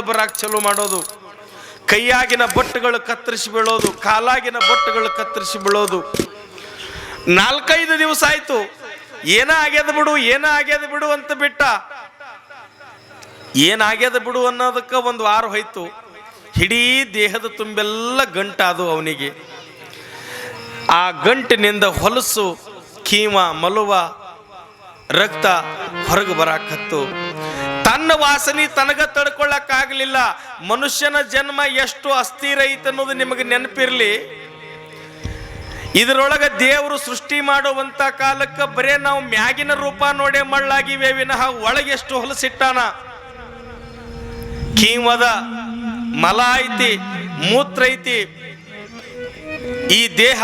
ಬರಾಕ್ ಚಲೋ ಮಾಡೋದು. ಕೈಯಾಗಿನ ಬಟ್ಟುಗಳು ಕತ್ತರಿಸಿ ಬೀಳೋದು, ಕಾಲಾಗಿನ ಬಟ್ಟುಗಳು ಕತ್ತರಿಸಿ ಬೀಳೋದು. ನಾಲ್ಕೈದು ದಿವಸ ಆಯ್ತು. ಏನ ಆಗ್ಯದ ಬಿಡು, ಏನ ಆಗ್ಯದ ಬಿಡು ಅಂತ ಬಿಟ್ಟ. ಏನಾಗ್ಯದ ಬಿಡು ಅನ್ನೋದಕ್ಕೆ ಒಂದು ವಾರ ಹೋಯ್ತು. ಇಡೀ ದೇಹದ ತುಂಬೆಲ್ಲ ಗಂಟಾದು ಅವನಿಗೆ. ಆ ಗಂಟಿನಿಂದ ಹೊಲಸು, ಕೀಮ, ಮಲುವ, ರಕ್ತ ಹೊರಗೆ ಬರಾಕತ್ತು ತನ್ನ ವಾಸನೆ ತನಗ ತಡ್ಕೊಳ್ಳಕ್ಕಾಗಲಿಲ್ಲ ಮನುಷ್ಯನ ಜನ್ಮ ಎಷ್ಟು ಅಸ್ಥಿರ ಐತೆ ಅನ್ನೋದು ನಿಮಗೆ ನೆನಪಿರ್ಲಿ. ಇದರೊಳಗೆ ದೇವರು ಸೃಷ್ಟಿ ಮಾಡುವಂತ ಕಾಲಕ್ಕೆ ಬರೇ ನಾವು ಮ್ಯಾಗಿನ ರೂಪ ನೋಡೇ ಮಳ್ಳಾಗಿವೆ ವಿನಃ ಒಳಗೆ ಎಷ್ಟು ಹೊಲಸಿಟ್ಟಾನ. ಕೀಮದ ಮಲ ಐತಿ, ಮೂತ್ರ ಐತಿ. ಈ ದೇಹ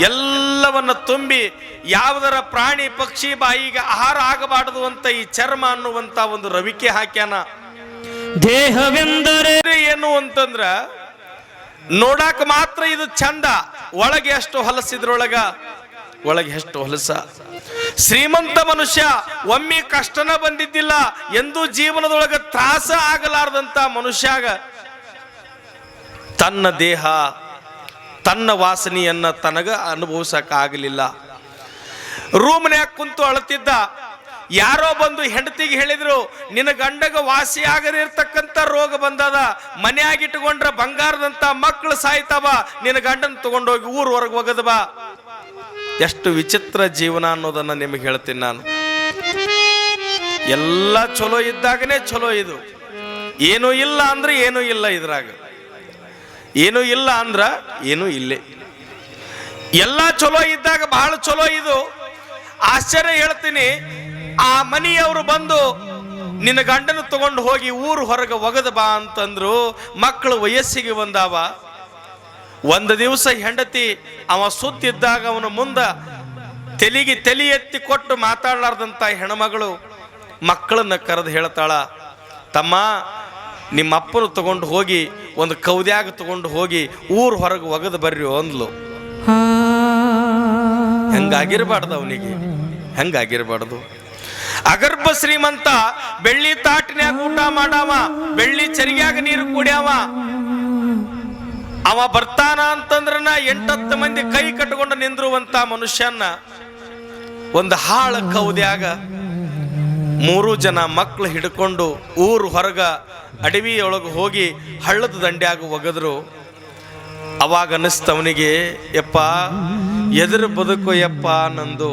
ಎಲ್ಲವನ್ನ ತುಂಬಿ ಯಾವುದರ ಪ್ರಾಣಿ ಪಕ್ಷಿ ಬಾಯಿಗೆ ಆಹಾರ ಆಗಬಾರದು ಅಂತ ಈ ಚರ್ಮ ಅನ್ನುವಂತ ಒಂದು ರವಿಕೆ ಹಾಕ್ಯಾನ. ದೇಹವೆಂದರೆ ಏನು ಅಂತಂದ್ರ ನೋಡಾಕ ಮಾತ್ರ ಇದು ಚಂದ ಒಳಗೆ ಎಷ್ಟು ಹೊಲಸಿದ್ರೊಳಗ ಒಳಗೆ ಎಷ್ಟು ಹೊಲಸ. ಶ್ರೀಮಂತ ಮನುಷ್ಯ ಒಮ್ಮೆ ಕಷ್ಟನ ಬಂದಿದ್ದಿಲ್ಲ ಎಂದು ಜೀವನದೊಳಗ ತ್ರಾಸ ಆಗಲಾರದಂತ ಮನುಷ್ಯಾಗ ತನ್ನ ದೇಹ ತನ್ನ ವಾಸನೆಯನ್ನ ತನಗ ಅನುಭವಿಸಕ್ ಆಗಲಿಲ್ಲ ರೂಮ್ನ್ಯಾಗ ಕುಂತು ಅಳತಿದ್ದ ಯಾರೋ ಬಂದು ಹೆಂಡತಿಗೆ ಹೇಳಿದ್ರು, ನಿನ್ನ ಗಂಡಗ ವಾಸಿ ಆಗದಿರ್ತಕ್ಕಂಥ ರೋಗ ಬಂದದ ಮನ್ಯಾಗ ಇಟ್ಕೊಂಡ್ರ ಬಂಗಾರದಂತ ಮಕ್ಕಳು ಸಾಯ್ತಾವ, ನಿನ್ನ ಗಂಡನ ತಗೊಂಡೋಗಿ ಊರ್ ಹೊರಗೆ ಹೋಗದ ಬಾ. ಎಷ್ಟು ವಿಚಿತ್ರ ಜೀವನ ಅನ್ನೋದನ್ನ ನಿಮಗೆ ಹೇಳ್ತೀನಿ ನಾನು. ಎಲ್ಲ ಚಲೋ ಇದ್ದಾಗನೇ ಚಲೋ ಇದು. ಏನೂ ಇಲ್ಲ ಅಂದ್ರೆ ಏನೂ ಇಲ್ಲ ಇದ್ರಾಗ. ಏನೂ ಇಲ್ಲ ಅಂದ್ರೆ ಏನೂ ಇಲ್ಲೇ. ಎಲ್ಲ ಚಲೋ ಇದ್ದಾಗ ಬಹಳ ಚಲೋ ಇದು. ಆಶ್ಚರ್ಯ ಹೇಳ್ತೀನಿ, ಆ ಮನೆಯವರು ಬಂದು ನಿನ್ನ ಗಂಡನ ತಗೊಂಡು ಹೋಗಿ ಊರು ಹೊರಗೆ ಒಗದ ಬಾ ಅಂತಂದ್ರು ಮಕ್ಕಳು ವಯಸ್ಸಿಗೆ ಬಂದಾವ. ಒಂದು ದಿವಸ ಹೆಂಡತಿ ಅವ ಸುತ್ತಿದ್ದಾಗ ಅವನ ಮುಂದ ತೆಲಿಗೆ ತಲೆ ಎತ್ತಿ ಕೊಟ್ಟು ಮಾತಾಡಲಾರ್ದಂತ ಹೆಣ್ಮಗಳು ಮಕ್ಕಳನ್ನ ಕರೆದು ಹೇಳ್ತಾಳ, ತಮ್ಮ ನಿಮ್ಮ ಅಪ್ಪನ ತಗೊಂಡು ಹೋಗಿ ಒಂದು ಕೌದ್ಯಾಗ ತಗೊಂಡು ಹೋಗಿ ಊರ್ ಹೊರಗೆ ಒಗದು ಬರ್ರಿ ಅಂದ್ಲು. ಹೆಂಗಾಗಿರ್ಬಾರ್ದು ಅವನಿಗೆ? ಹೆಂಗಾಗಿರ್ಬಾರ್ದು? ಅಗರ್ಭ ಶ್ರೀಮಂತ ಬೆಳ್ಳಿ ತಾಟಿನ್ಯಾಗ ಊಟ ಮಾಡಾವ ಬೆಳ್ಳಿ ಚರಿಯಾಗ ನೀರು ಕುಡಿಯಾವ. ಅವ ಬರ್ತಾನ ಅಂತಂದ್ರನ ಎಂಟತ್ತು ಮಂದಿ ಕೈ ಕಟ್ಕೊಂಡು ನಿಂದ್ರುವಂತ ಮನುಷ್ಯನ ಒಂದು ಹಾಳ ಕೌದ್ಯಾಗ ಮೂರು ಜನ ಮಕ್ಕಳು ಹಿಡ್ಕೊಂಡು ಊರು ಹೊರಗ ಅಡವಿಯೊಳಗೆ ಹೋಗಿ ಹಳ್ಳದ ದಂಡ್ಯಾಗ ಒಗೆದ್ರು. ಅವಾಗ ಅನ್ನಿಸ್ತವನಿಗೆ ಯಪ್ಪ ಎದುರು ಬದುಕು ಯಪ್ಪ ನಂದು.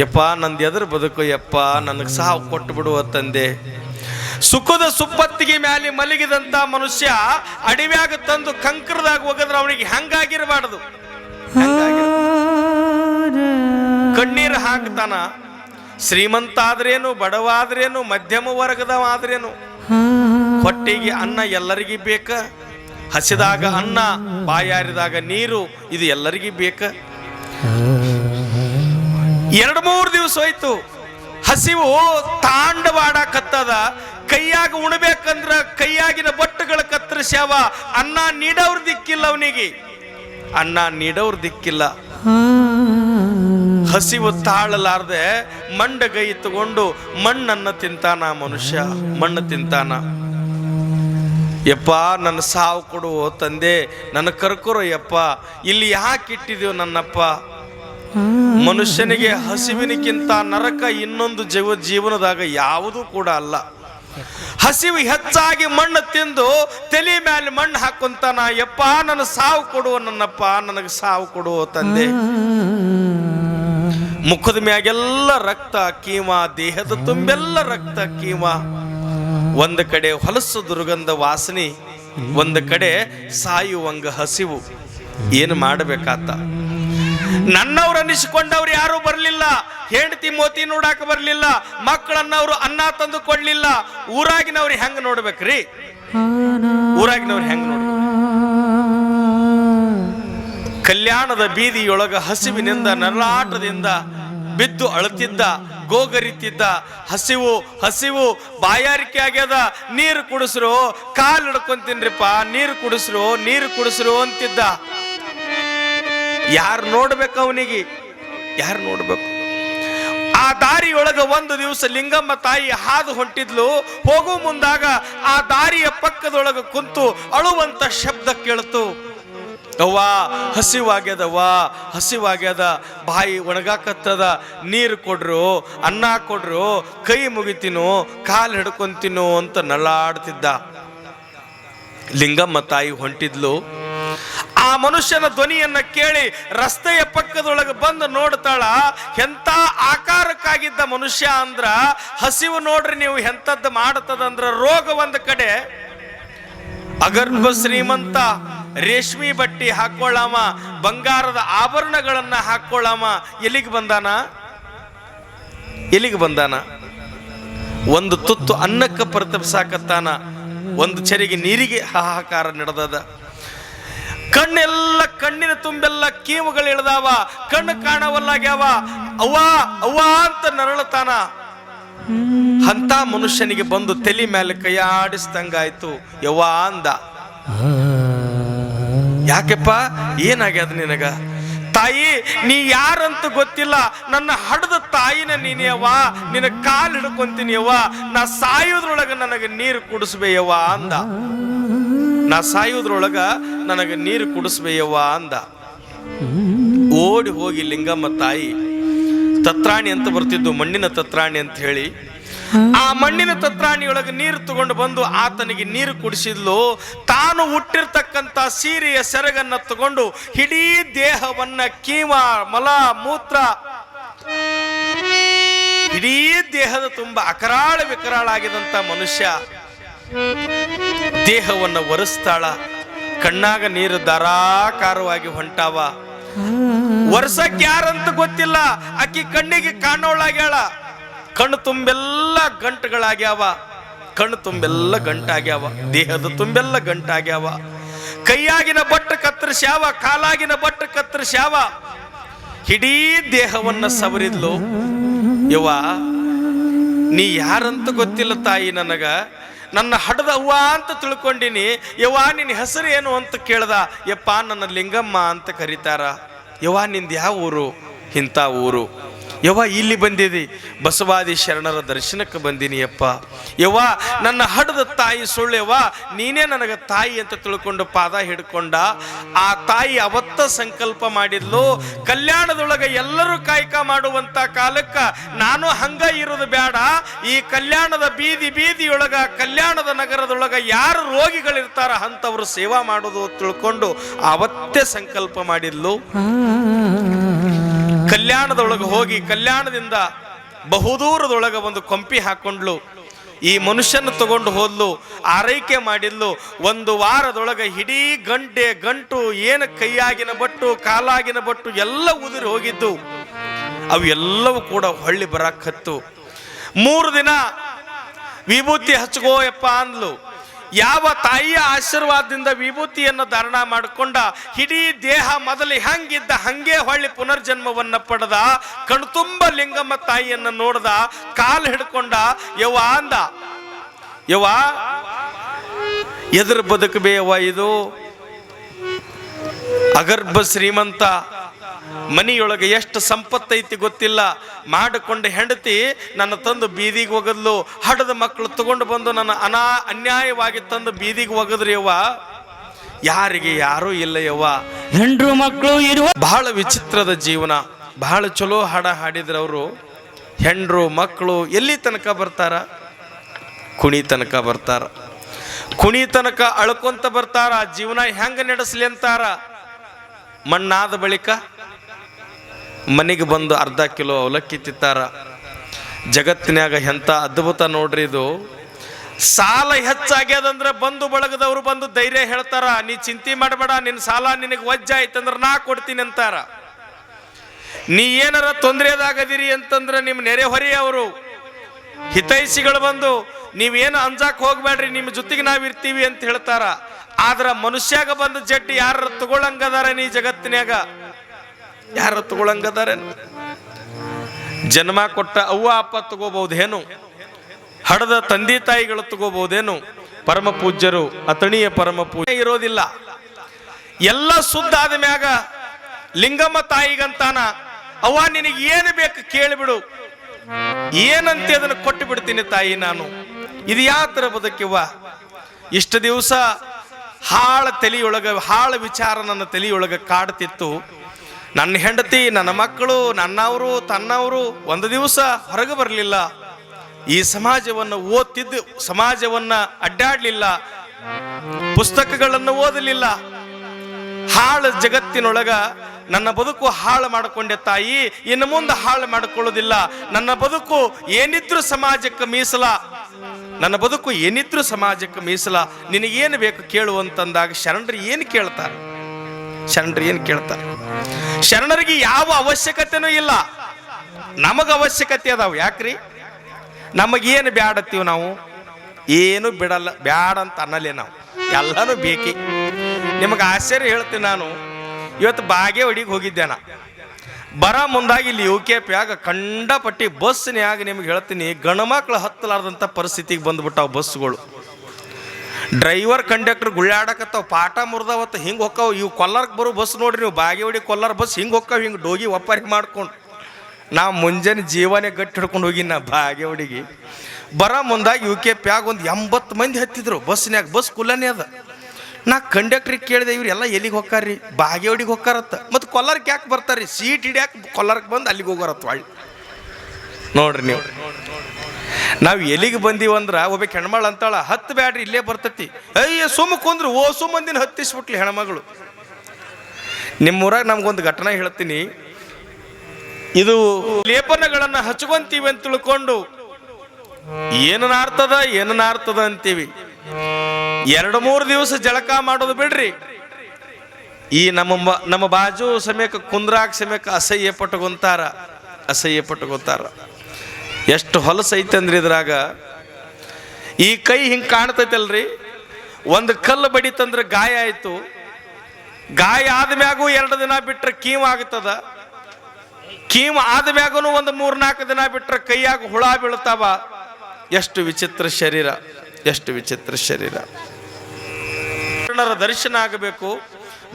ಯಪ್ಪ ನಂದು ಎದುರು ಬದುಕು ಯಪ್ಪ ನನಗೆ ಸಹ ಕೊಟ್ಟು ಬಿಡುವ ತಂದೆ. ಸುಖದ ಸುಪ್ಪತ್ತಿಗೆ ಮ್ಯಾಲೆ ಮಲಗಿದಂತ ಮನುಷ್ಯ ಅಡವ್ಯಾಗ ತಂದು ಕಂಕರದಾಗ ಒಗದ್ರ ಅವನಿಗೆ ಹಂಗಾಗಿರಬಾರ್ದು. ಕಣ್ಣೀರು ಹಾಕ್ತಾನ. ಶ್ರೀಮಂತ ಆದ್ರೇನು ಬಡವ ಆದ್ರೇನು ಮಧ್ಯಮ ವರ್ಗದವ ಆದ್ರೇನು ಹೊಟ್ಟೆಗೆ ಅನ್ನ ಎಲ್ಲರಿಗೂ ಬೇಕ? ಹಸಿದಾಗ ಅನ್ನ ಬಾಯಾರಿದಾಗ ನೀರು ಇದು ಎಲ್ಲರಿಗೂ ಬೇಕ? ಎರಡು ಮೂರು ದಿವಸ ಹೋಯ್ತು. ಹಸಿವು ತಾಂಡವಾಡಕತ್ತದ ಕೈಯಾಗ ಉಣಬೇಕಂದ್ರ ಕೈಯಾಗಿನ ಬಟ್ಟುಗಳ ಕತ್ತರಿಸ್ಯಾವ ಅನ್ನ ನೀಡವ್ರ ದಿಕ್ಕಿಲ್ಲ ಅವನಿಗೆ. ಅನ್ನ ನೀಡವ್ರ ದಿಕ್ಕಿಲ್ಲ. ಹಸಿವು ತಾಳಲಾರ್ದೆ ಮಂಡಗೈ ತಗೊಂಡು ಮಣ್ಣನ್ನ ತಿಂತಾನ ಮನುಷ್ಯ, ಮಣ್ಣು ತಿಂತಾನ. ಯಪ್ಪ, ನನ್ನ ಸಾವು ಕೊಡು ತಂದೆ, ನನ್ನ ಕರ್ಕೊರೋ ಯಪ್ಪ, ಇಲ್ಲಿ ಯಾಕೆ ಇಟ್ಟಿದೀವಿ ನನ್ನಪ್ಪ? ಮನುಷ್ಯನಿಗೆ ಹಸಿವಿನಕ್ಕಿಂತ ನರಕ ಇನ್ನೊಂದು ಜೀವ, ಜೀವನದಾಗ ಯಾವುದೂ ಕೂಡ ಅಲ್ಲ. ಹಸಿವು ಹೆಚ್ಚಾಗಿ ಮಣ್ಣು ತಿಂದು ತಲೆ ಮೇಲೆ ಮಣ್ಣು ಹಾಕೊಂತಾನ. ಯಪ್ಪ, ನನ್ನ ಸಾವು ಕೊಡುವ ನನ್ನಪ್ಪ, ನನಗೆ ಸಾವು ಕೊಡುವ ತಂದೆ. ಮುಖದ ಮ್ಯಾಗೆಲ್ಲ ರಕ್ತ, ಕೀಮ, ದೇಹದ ತುಂಬೆಲ್ಲ ರಕ್ತ, ಕೀಮ. ಒಂದು ಕಡೆ ಹೊಲಸು ದುರ್ಗಂಧ ವಾಸನೆ, ಒಂದು ಕಡೆ ಸಾಯುವಂಗ ಹಸಿವು. ಏನು ಮಾಡಬೇಕಾತ? ನನ್ನವ್ರು ಅನಿಸಿಕೊಂಡವ್ರು ಯಾರು ಬರಲಿಲ್ಲ. ಹೆಂಡತಿ ಮೋತಿ ನೋಡಾಕ ಬರಲಿಲ್ಲ. ಮಕ್ಕಳನ್ನವ್ರು ಅನ್ನ ತಂದು ಕೊಡ್ಲಿಲ್ಲ. ಊರಾಗಿನವ್ರು ಹೆಂಗ್ ನೋಡ್ಬೇಕ್ರಿ? ಊರಾಗಿನವ್ರು ಹೆಂಗ್ ನೋಡ್ಬೇಕು? ಕಲ್ಯಾಣದ ಬೀದಿಯೊಳಗ ಹಸಿವಿನಿಂದ ನರಳಾಟದಿಂದ ಬಿದ್ದು ಅಳುತ್ತಿದ್ದ ಗೋಗರಿತಿದ್ದ ಹಸಿವು ಹಸಿವು, ಬಾಯಾರಿಕೆ ಆಗ್ಯದ. ನೀರು ಕುಡಿಸ್ರು, ಕಾಲು ಹಿಡ್ಕೊಂತೀನ್ರಿಪ್ಪ ನೀರು ಕುಡಿಸ್ರು ನೀರು ಕುಡಿಸ್ರು ಅಂತಿದ್ದ. ಯಾರು ನೋಡ್ಬೇಕು ಅವನಿಗೆ? ಯಾರು ನೋಡ್ಬೇಕು? ಆ ದಾರಿಯೊಳಗ ಒಂದು ದಿವಸ ಲಿಂಗಮ್ಮ ತಾಯಿ ಹಾದು ಹೊಂಟಿದ್ಲು. ಹೋಗೋ ಮುಂದಾಗ ಆ ದಾರಿಯ ಪಕ್ಕದೊಳಗ ಕುಂತು ಅಳುವಂತ ಶಬ್ದ ಕೇಳ್ತು. ಅವ್ವ, ಹಸಿವಾಗ್ಯದವ್ವ, ಹಸಿವಾಗ್ಯದ ಬಾಯಿ ಒಣಗಾಕತ್ತದ, ನೀರು ಕೊಡ್ರು, ಅನ್ನ ಕೊಡ್ರು, ಕೈ ಮುಗಿತೀನೋ, ಕಾಲು ಹಿಡ್ಕೊಂತೀನೋ ಅಂತ ನಳ್ಳಾಡ್ತಿದ್ದ ಲಿಂಗಮ್ಮ ತಾಯಿ ಹೊಂಟಿದ್ಲು. ಆ ಮನುಷ್ಯನ ಧ್ವನಿಯನ್ನ ಕೇಳಿ ರಸ್ತೆಯ ಪಕ್ಕದೊಳಗೆ ಬಂದು ನೋಡ್ತಾಳ, ಎಂತ ಆಕಾರಕ್ಕಾಗಿದ್ದ ಮನುಷ್ಯ ಅಂದ್ರ, ಹಸಿವು ನೋಡ್ರಿ ನೀವು ಎಂತದ್ದು ಮಾಡ್ತದಂದ್ರ ರೋಗ ಒಂದು ಕಡೆ. ಅಗರ್ಭ ಶ್ರೀಮಂತ ರೇಷ್ಮಿ ಬಟ್ಟಿ ಹಾಕೊಳ್ಳಾಮ ಬಂಗಾರದ ಆಭರಣಗಳನ್ನ ಹಾಕೊಳ್ಳಾಮ ಎಲ್ಲಿಗೆ ಬಂದಾನ? ಎಲ್ಲಿಗೆ ಬಂದಾನ? ಒಂದು ತುತ್ತು ಅನ್ನಕ್ಕೆ ಪ್ರತಿಪಿಸಾಕತ್ತಾನ ಒಂದು ಚರಿಗೆ ನೀರಿಗೆ ಹಾಹಾಕಾರ ನಡೆದದ. ಕಣ್ಣೆಲ್ಲ ಕಣ್ಣಿನ ತುಂಬೆಲ್ಲ ಕೀವುಗಳು ಇಳ್ದಾವ, ಕಣ್ಣು ಕಾಣವಲ್ಲಾಗ್ಯಾವ, ಅವ್ವಾ ಅವ್ವಾ ಅಂತ ನರಳತಾನ ಅಂತ ಮನುಷ್ಯನಿಗೆ ಬಂದು ತಲೆ ಮೇಲೆ ಕೈಯಾಡಿಸ್ದಂಗಾಯ್ತು, ಯವ್ವಾ ಅಂದ. ಯಾಕೆಪ್ಪ? ಏನಾಗ್ಯದ ನಿನಗ? ತಾಯಿ, ನೀ ಯಾರಂತ ಗೊತ್ತಿಲ್ಲ. ನನ್ನ ಹಡದ ತಾಯಿನ ನೀನೇವಾ ನಿನ ನಿನ್ನ ಕಾಲು ಹಿಡ್ಕೊಂತೀನಿ ಅವ್ವ ನಾ ಸಾಯೋದ್ರೊಳಗೆ ನನಗೆ ನೀರು ಕುಡಿಸ್ಬೇಯವ್ವ ಅಂದ. ನಾ ಸಾಯೋದ್ರೊಳಗ ನನಗೆ ನೀರು ಕುಡಿಸ್ಬೇಯವ್ವ ಅಂದ. ಓಡಿ ಹೋಗಿ ಲಿಂಗಮ್ಮ ತಾಯಿ, ತತ್ರಾಣಿ ಅಂತ ಬರ್ತಿದ್ದು ಮಣ್ಣಿನ ತತ್ರಾಣಿ ಅಂತ ಹೇಳಿ ಆ ಮಣ್ಣಿನ ತತ್ರಾಣಿಯೊಳಗೆ ನೀರು ತಗೊಂಡು ಬಂದು ಆತನಿಗೆ ನೀರು ಕುಡಿಸಿದ್ಲು. ತಾನು ಹುಟ್ಟಿರ್ತಕ್ಕಂಥ ಸೀರೆಯ ಸೆರಗನ್ನ ತಗೊಂಡು ಇಡೀ ದೇಹವನ್ನ ಕೀಮ ಮಲ ಮೂತ್ರ ಇಡೀ ದೇಹದ ತುಂಬ ಅಕರಾಳ ವಿಕರಾಳಾಗಿದಂತ ಮನುಷ್ಯ. ದೇಹವನ್ನ ಒರೆಸ್ತಾಳ. ಕಣ್ಣಾಗ ನೀರು ಧಾರಾಕಾರವಾಗಿ ಹೊಂಟಾವ. ವರ್ಷಕ್ಕೆ ಯಾರಂತ ಗೊತ್ತಿಲ್ಲ. ಅಕ್ಕಿ ಕಣ್ಣಿಗೆ ಕಾಣೋಳಾಗ್ಯಾಳ. ಕಣ್ಣು ತುಂಬೆಲ್ಲ ಗಂಟುಗಳಾಗ್ಯಾವ. ಕಣ್ಣು ತುಂಬೆಲ್ಲ ಗಂಟಾಗ್ಯಾವ. ದೇಹದ ತುಂಬೆಲ್ಲ ಗಂಟಾಗ್ಯಾವ. ಕೈಯಾಗಿನ ಬಟ್ಟು ಕತ್ತರಿಸ್ಯಾವ, ಕಾಲಾಗಿನ ಬಟ್ಟು ಕತ್ತರಿಸ್ಯಾವ. ಇಡೀ ದೇಹವನ್ನ ಸವರಿದ್ಲು. ಯವ್ವ, ನೀ ಯಾರಂತ ಗೊತ್ತಿಲ್ಲ ತಾಯಿ ನನಗ? ನನ್ನ ಹಡದ ಅವ್ವ ಅಂತ ತಿಳ್ಕೊಂಡಿನಿ. ಯವ್ವ, ನಿನ್ನ ಹೆಸರು ಏನು ಅಂತ ಕೇಳ್ದ. ಯಪ್ಪ, ನನ್ನ ಲಿಂಗಮ್ಮ ಅಂತ ಕರೀತಾರ. ಯವ್ವ ನಿಂದ ಯಾವ ಊರು? ಇಂಥ ಊರು. ಯವ್ವ, ಇಲ್ಲಿ ಬಂದಿದಿ. ಬಸವಾದಿ ಶರಣರ ದರ್ಶನಕ್ಕೆ ಬಂದೀನಿ ಯಪ್ಪ ಯವ್ವ, ನನ್ನ ಹಡದ ತಾಯಿ ಸುಳ್ಳು ಯವ್ವ, ನೀನೇ ನನಗೆ ತಾಯಿ ಅಂತ ತಿಳ್ಕೊಂಡು ಪಾದ ಹಿಡ್ಕೊಂಡ. ಆ ತಾಯಿ ಅವತ್ತ ಸಂಕಲ್ಪ ಮಾಡಿದ್ಲು. ಕಲ್ಯಾಣದೊಳಗೆ ಎಲ್ಲರೂ ಕಾಯ್ಕ ಮಾಡುವಂತ ಕಾಲಕ್ಕೆ ನಾನು ಹಂಗ ಇರೋದು ಬೇಡ ಈ ಕಲ್ಯಾಣದ ಬೀದಿ ಬೀದಿಯೊಳಗ, ಕಲ್ಯಾಣದ ನಗರದೊಳಗ ಯಾರು ರೋಗಿಗಳಿರ್ತಾರ ಅಂತವ್ರು ಸೇವಾ ಮಾಡೋದು ತಿಳ್ಕೊಂಡು ಅವತ್ತೇ ಸಂಕಲ್ಪ ಮಾಡಿದ್ಲು. ಕಲ್ಯಾಣದೊಳಗೆ ಹೋಗಿ ಕಲ್ಯಾಣದಿಂದ ಬಹುದೂರದೊಳಗೆ ಒಂದು ಕೊಂಪಿ ಹಾಕೊಂಡ್ಲು. ಈ ಮನುಷ್ಯನ ತಗೊಂಡು ಹೋದ್ಲು, ಆರೈಕೆ ಮಾಡಿದ್ಲು. ಒಂದು ವಾರದೊಳಗೆ ಇಡೀ ಗಂಟೆ, ಗಂಟು, ಏನು ಕೈಯಾಗಿನ ಬಟ್ಟು, ಕಾಲಾಗಿನ ಬಟ್ಟು ಎಲ್ಲ ಉದುರಿ ಹೋಗಿದ್ದು. ಅವು ಎಲ್ಲವೂ ಕೂಡ ಹೊಳ್ಳಿ ಬರಾಕತ್ತು ಮೂರು ದಿನ ವಿಭೂತಿ ಹಚ್ಕೋಯಪ್ಪ ಅಂದ್ಲು. ಯಾವ ತಾಯಿಯ ಆಶೀರ್ವಾದದಿಂದ ವಿಭೂತಿಯನ್ನು ಧಾರಣ ಮಾಡಿಕೊಂಡ ಇಡೀ ದೇಹ ಮೊದಲು ಹಂಗಿದ್ದ ಹಂಗೆ ಹೊಳ್ಳಿ ಪುನರ್ಜನ್ಮವನ್ನು ಪಡೆದ ಕಣ್ತುಂಬ ಲಿಂಗಮ್ಮ ತಾಯಿಯನ್ನು ನೋಡ್ದ, ಕಾಲು ಹಿಡ್ಕೊಂಡ ಯವ ಅಂದ. ಯವ ಎದುರು ಬದುಕಬೇವ ಇದು. ಅಗರ್ಭ ಶ್ರೀಮಂತ ಮನಿಯೊಳಗೆ ಎಷ್ಟು ಸಂಪತ್ತೈತಿ ಗೊತ್ತಿಲ್ಲ. ಮಾಡಿಕೊಂಡ ಹೆಂಡತಿ ನನ್ನ ತಂದು ಬೀದಿಗೆ ಒಗದ್ಲು. ಹಡದ ಮಕ್ಕಳು ತಗೊಂಡು ಬಂದು ನನ್ನ ಅನಾ ಅನ್ಯಾಯವಾಗಿ ತಂದು ಬೀದಿಗೆ ಒಗದ್ರಿ ಯವ್ವ. ಯಾರಿಗೆ ಯಾರೂ ಇಲ್ಲ ಯವ್ವ. ಹೆಂಡ್ರು ಮಕ್ಕಳು ಇರುವ ಬಹಳ ವಿಚಿತ್ರದ ಜೀವನ. ಬಹಳ ಚಲೋ ಹಾಡ ಹಾಡಿದ್ರು ಅವರು. ಹೆಂಡ್ರು ಮಕ್ಕಳು ಎಲ್ಲಿ ತನಕ ಬರ್ತಾರ? ಕುಣಿ ತನಕ ಬರ್ತಾರ. ಕುಣಿ ತನಕ ಅಳ್ಕೊಂತ ಬರ್ತಾರ. ಜೀವನ ಹೆಂಗ ನಡೆಸ್ಲಿ ಅಂತಾರ? ಮಣ್ಣಾದ ಬಳಿಕ ಮನೆಗೆ ಬಂದು ಅರ್ಧ ಕಿಲೋ ಅವಲಕ್ಕಿ ತಿತ್ತಾರ ಜಗತ್ತಿನಾಗ ಎಂಥ ಅದ್ಭುತ ನೋಡ್ರಿ ಇದು. ಸಾಲ ಹೆಚ್ಚಾಗ್ಯದಂದ್ರೆ ಬಂಧು ಬಳಗದವರು ಬಂದು ಧೈರ್ಯ ಹೇಳ್ತಾರ, ನೀ ಚಿಂತೆ ಮಾಡಬೇಡ ನಿನ್ನ ಸಾಲ ನಿನಗೆ ವಜ್ಜ ಆಯ್ತಂದ್ರೆ ನಾ ಕೊಡ್ತೀನಿ ಅಂತಾರ. ನೀ ಏನಾರ ತೊಂದರೆದಾಗದಿರಿ ಅಂತಂದ್ರೆ ನಿಮ್ಮ ನೆರೆಹೊರೆಯವರು ಹಿತೈಷಿಗಳು ಬಂದು, ನೀವೇನು ಅಂಜಾಕ್ ಹೋಗ್ಬೇಡ್ರಿ ನಿಮ್ಮ ಜೊತೆಗೆ ನಾವಿರ್ತೀವಿ ಅಂತ ಹೇಳ್ತಾರ. ಆದ್ರ ಮನುಷ್ಯಾಗ ಬಂದು ಜಡ್ಡಿ ಯಾರ ತಗೊಳಂಗದಾರ ನೀ ಜಗತ್ತಿನ್ಯಾಗ? ಯಾರ ತಗೊಳಂಗದಾರ? ಜನ್ಮ ಕೊಟ್ಟ ಅವ್ವ, ಅಪ್ಪ ತಗೋಬಹುದೇನು? ಹಡದ ತಂದೆ ತಾಯಿಗಳು ತಗೋಬಹುದೇನು? ಪರಮ ಪೂಜ್ಯರು ಅತಣಿಯ ಪರಮ ಪೂಜೆ ಇರೋದಿಲ್ಲ. ಎಲ್ಲ ಸುದ್ದ ಆದ ಮ್ಯಾಗ ಲಿಂಗಮ್ಮ ತಾಯಿಗಂತಾನ, ಅವ್ವ ನಿನಗೆ ಏನು ಬೇಕು ಕೇಳಿಬಿಡು. ಏನಂತೆ ಅದನ್ನು ಕೊಟ್ಟು ಬಿಡ್ತೀನಿ ತಾಯಿ ನಾನು? ಇದು ಯಾವ ಥರ ಬದುಕಿವ ಇಷ್ಟು ದಿವಸ ಹಾಳ ತಲೆಯೊಳಗ, ಹಾಳ ವಿಚಾರ ನನ್ನ ತಲೆಯೊಳಗೆ ಕಾಡ್ತಿತ್ತು. ನನ್ನ ಹೆಂಡತಿ, ನನ್ನ ಮಕ್ಕಳು, ನನ್ನವರು, ತನ್ನವರು ಒಂದು ದಿವಸ ಹೊರಗೆ ಬರಲಿಲ್ಲ. ಈ ಸಮಾಜವನ್ನು ಓದ್ತಿದ್ದು, ಸಮಾಜವನ್ನ ಅಡ್ಡಾಡಲಿಲ್ಲ. ಪುಸ್ತಕಗಳನ್ನು ಓದಲಿಲ್ಲ. ಹಾಳು ಜಗತ್ತಿನೊಳಗ ನನ್ನ ಬದುಕು ಹಾಳು ಮಾಡಿಕೊಂಡೆ ತಾಯಿ, ಇನ್ನು ಮುಂದೆ ಹಾಳು ಮಾಡಿಕೊಳ್ಳೋದಿಲ್ಲ. ನನ್ನ ಬದುಕು ಏನಿದ್ರು ಸಮಾಜಕ್ಕೆ ಮೀಸಲ. ನನ್ನ ಬದುಕು ಏನಿದ್ರು ಸಮಾಜಕ್ಕೆ ಮೀಸಲ. ನಿನಗೇನು ಬೇಕು ಕೇಳು ಅಂತಂದಾಗ ಶರಣರು ಏನು ಕೇಳ್ತಾರೆ? ಶರಣರು ಏನು ಕೇಳ್ತಾರೆ? ಶರಣರಿಗೆ ಯಾವ ಅವಶ್ಯಕತೆನೂ ಇಲ್ಲ. ನಮಗೆ ಅವಶ್ಯಕತೆ ಅದಾವ, ಯಾಕ್ರಿ? ನಮಗೇನು ಬ್ಯಾಡತ್ತೀವಿ ನಾವು? ಏನು ಬಿಡಲ್ಲ, ಬ್ಯಾಡ ಅಂತ ಅನ್ನಲೇ ನಾವು. ಎಲ್ಲನೂ ಬೇಕಿ. ನಿಮಗೆ ಆಶ್ಚರ್ಯ ಹೇಳ್ತೀನಿ ನಾನು. ಇವತ್ತು ಬಾಗೇವಾಡಿಗೆ ಹೋಗಿದ್ದೆ ನಾ. ಬರ ಮುಂದಾಗಿ ಇಲ್ಲಿ ಯು ಕೆ ಪಿಯಾಗ ಕಂಡಪಟ್ಟಿ ಬಸ್ನ್ಯಾಗ ನಿಮ್ಗೆ ಹೇಳ್ತೀನಿ ಗಣಮಕ್ಳು ಹತ್ತಲಾರ್ದಂಥ ಪರಿಸ್ಥಿತಿಗೆ ಬಂದ್ಬಿಟ್ಟಾವ ಬಸ್ಗಳು. ಡ್ರೈವರ್ ಕಂಡಕ್ಟರ್ ಗುಳ್ಳಾಡಕತ್ತಾವ, ಪಾಠ ಮುರಿದಾವತ್ತ ಹಿಂಗೆ ಹೊಕ್ಕಾವ. ಇವು ಕೊಲ್ಲಾರಕ್ಕೆ ಬರೋ ಬಸ್ ನೋಡ್ರಿ ನೀವು, ಬಾಗೇವಾಡಿ ಕೊಲ್ಲಾರ ಬಸ್ ಹಿಂಗೆ ಹೊಕ್ಕಾವ, ಹಿಂಗೆ ಡೋಗಿ ಒಪ್ಪಾರಿ ಮಾಡ್ಕೊಂಡು. ನಾ ಮುಂಜಾನೆ ಜೀವನ ಗಟ್ಟಿ ಹಿಡ್ಕೊಂಡು ಹೋಗಿ ನಾ ಬಾಗೇವಾಡಿಗೆ. ಬರ ಮುಂದಾಗಿ ಯು ಕೆ ಪ್ಯಾಗ ಒಂದು ಎಂಬತ್ತು ಮಂದಿ ಹತ್ತಿದ್ರು, ಬಸ್ನ್ಯಾಗ, ಬಸ್ ಕುಲ್ಲನೇ ಅದ. ನಾ ಕಂಡಕ್ಟ್ರಿಗೆ ಕೇಳಿದೆ, ಇವ್ರು ಎಲ್ಲ ಎಲ್ಲಿಗೆ ಹೊಕ್ಕಾರ್ರಿ ಬಾಗೇವಾಡಿಗೆ ಹೊಕ್ಕಾರತ್ತ. ಮತ್ತು ಕೊಲ್ಲಾರಕ್ಕೆ ಯಾಕೆ ಬರ್ತಾರ್ರಿ ಸೀಟ್ ಹಿಡಿಯಾಕೆ ಕೊಲ್ಲಾರಕ್ಕೆ ಬಂದು ಅಲ್ಲಿಗೆ ಹೋಗೋರತ್ತ ಹೊಳ್ಳಿ ನೋಡ್ರಿ ನೀವು. ನಾವು ಎಲ್ಲಿಗೆ ಬಂದೀವಂದ್ರ ಒಬ್ಬ ಹೆಣ್ಮಳು ಅಂತಾಳ, ಹತ್ತು ಬ್ಯಾಡ್ರಿ, ಇಲ್ಲೇ ಬರ್ತತಿ. ಅಯ್ಯ ಸುಮ್ಮ ಕುಂದ್ರು, ಓ ಸುಮ್ಮಂದಿನ ಹತ್ತಿಸ್ಬಿಟ್ಲಿ ಹೆಣ್ಮಗಳು. ನಿಮ್ಮೂರಾಗ ನಮ್ಗೊಂದು ಘಟನೆ ಹೇಳ್ತೀನಿ. ಇದು ಲೇಪನಗಳನ್ನು ಹಚ್ಕೊಂತೀವಿ ಅಂತ ತಿಳ್ಕೊಂಡು ಏನು ನಾರ್ತದ, ಏನು ಅಂತೀವಿ. ಎರಡು ಮೂರು ದಿವಸ ಜಳಕ ಮಾಡೋದು ಬಿಡ್ರಿ. ಈ ನಮ್ಮ ನಮ್ಮ ಬಾಜು ಸಮೇಕ ಕುಂದ್ರಾಕ್ ಸಮೇಕ ಅಸಹ್ಯ ಪಟ್ಟುಕೊಂತಾರ ಅಸಹ್ಯ ಪಟ್ಟುಕೊಂತಾರ ಎಷ್ಟು ಹೊಲಸೈತೆ ಅಂದ್ರೆ ಇದ್ರಾಗ? ಈ ಕೈ ಹಿಂಗೆ ಕಾಣ್ತೈತಲ್ರಿ? ಒಂದು ಕಲ್ಲು ಬಡಿತಂದ್ರೆ ಗಾಯ ಆಯಿತು. ಗಾಯ ಆದ್ಮ್ಯಾಗೂ ಎರಡು ದಿನ ಬಿಟ್ರೆ ಕೀಮ್ ಆಗ್ತದ. ಕೀಮ್ ಆದ್ಮ್ಯಾಗೂ ಒಂದು ಮೂರ್ನಾಲ್ಕು ದಿನ ಬಿಟ್ಟರೆ ಕೈಯಾಗ ಹುಳ ಬೀಳ್ತಾವ. ಎಷ್ಟು ವಿಚಿತ್ರ ಶರೀರ, ಎಷ್ಟು ವಿಚಿತ್ರ ಶರೀರ. ದರ್ಶನ ಆಗಬೇಕು.